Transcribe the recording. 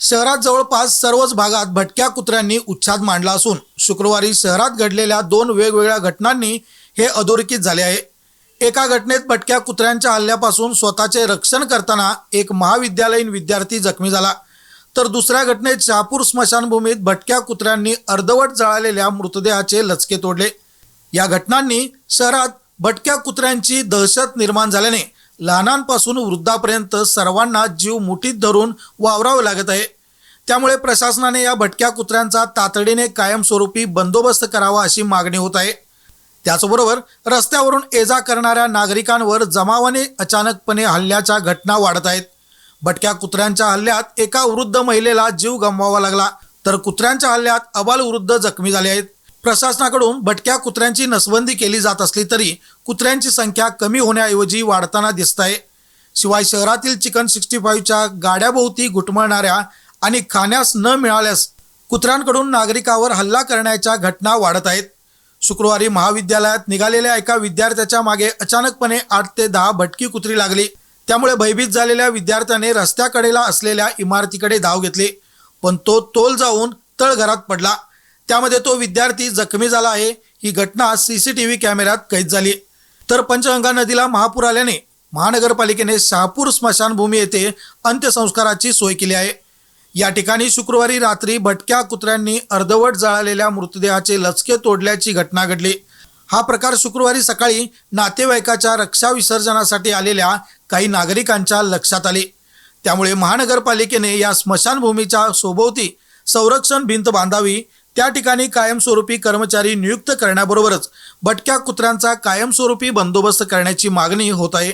शहरात जवळपास सर्वच भागात भटक्या कुत्र्यांनी उच्छाद मांडला असून शुक्रवारी शहरात घडलेल्या दोन वेगवेगळ्या घटनांनी हे अधोरेखित झाले आहे. एका घटनेत भटक्या कुत्र्यांच्या हल्ल्यापासून स्वतःचे रक्षण करताना एक महाविद्यालयीन विद्यार्थी जखमी झाला. तर दुसऱ्या घटनेत शहापूर स्मशानभूमीत भटक्या कुत्र्यांनी अर्धवट जळालेल्या मृतदेहाचे लचके तोडले. या घटनांनी शहरात भटक्या कुत्र्यांची दहशत निर्माण झाल्याने लहानांपासून वृद्धापर्यंत सर्वांना जीव मुठीत धरून वावरावं लागत आहे. त्यामुळे प्रशासनाने या भटक्या कुत्र्यांचा तातडीने कायमस्वरूपी बंदोबस्त करावा अशी मागणी होत आहे. त्याचबरोबर रस्त्यावरून ये जा करणाऱ्या नागरिकांवर जमावाने अचानकपणे हल्ल्याच्या घटना वाढत आहेत. भटक्या कुत्र्यांच्या हल्ल्यात एका वृद्ध महिलेला जीव गमवावा लागला. तर कुत्र्यांच्या हल्ल्यात अबाल वृद्ध जखमी झाले आहेत. प्रशासनाकडून भटक्या कुत्र्यांची नसबंदी केली जात असली तरी कुत्र्यांची संख्या कमी होण्याऐवजी वाढताना दिसत आहे शिवाय शहरातील चिकन सिक्स्टी फाईव्हच्या गाड्याभोवती घुटमळणाऱ्या आणि खाण्यास न मिळाल्यास कुत्र्यांकडून नागरिकावर हल्ला करण्याच्या घटना वाढत आहेत. शुक्रवारी महाविद्यालयात निघालेल्या एका विद्यार्थ्याच्या मागे अचानकपणे आठ ते दहा भटकी कुत्री लागली. त्यामुळे भयभीत झालेल्या विद्यार्थ्याने रस्त्याकडेला असलेल्या इमारतीकडे धाव घेतली पण तो तोल जाऊन तळघरात पडला. त्यामध्ये तो विद्यार्थी जखमी झाला आहे. ही घटना सी सी टी व्ही कॅमेऱ्यात कैद झाली तर पंचगंगा नदीला महापूर आल्याने महानगरपालिकेने शहापूर स्मशानभूमी येथे अंत्यसंस्काराची सोय केली आहे. या ठिकाणी शुक्रवारी रात्री भटक्या कुत्र्यांनी अर्धवट जळालेल्या मृतदेहाचे लचके तोडल्याची घटना घडली. हा प्रकार शुक्रवारी सकाळी नातेवाईकाच्या रक्षा विसर्जनासाठी आलेल्या काही नागरिकांच्या लक्षात आले. त्यामुळे महानगरपालिकेने या स्मशानभूमीच्या सोबवती संरक्षण भिंत बांधावी त्या ठिकाणी कायमस्वरूपी कर्मचारी नियुक्त करण्याबरोबरच भटक्या कुत्र्यांचा कायमस्वरूपी बंदोबस्त करण्याची मागणी होत आहे.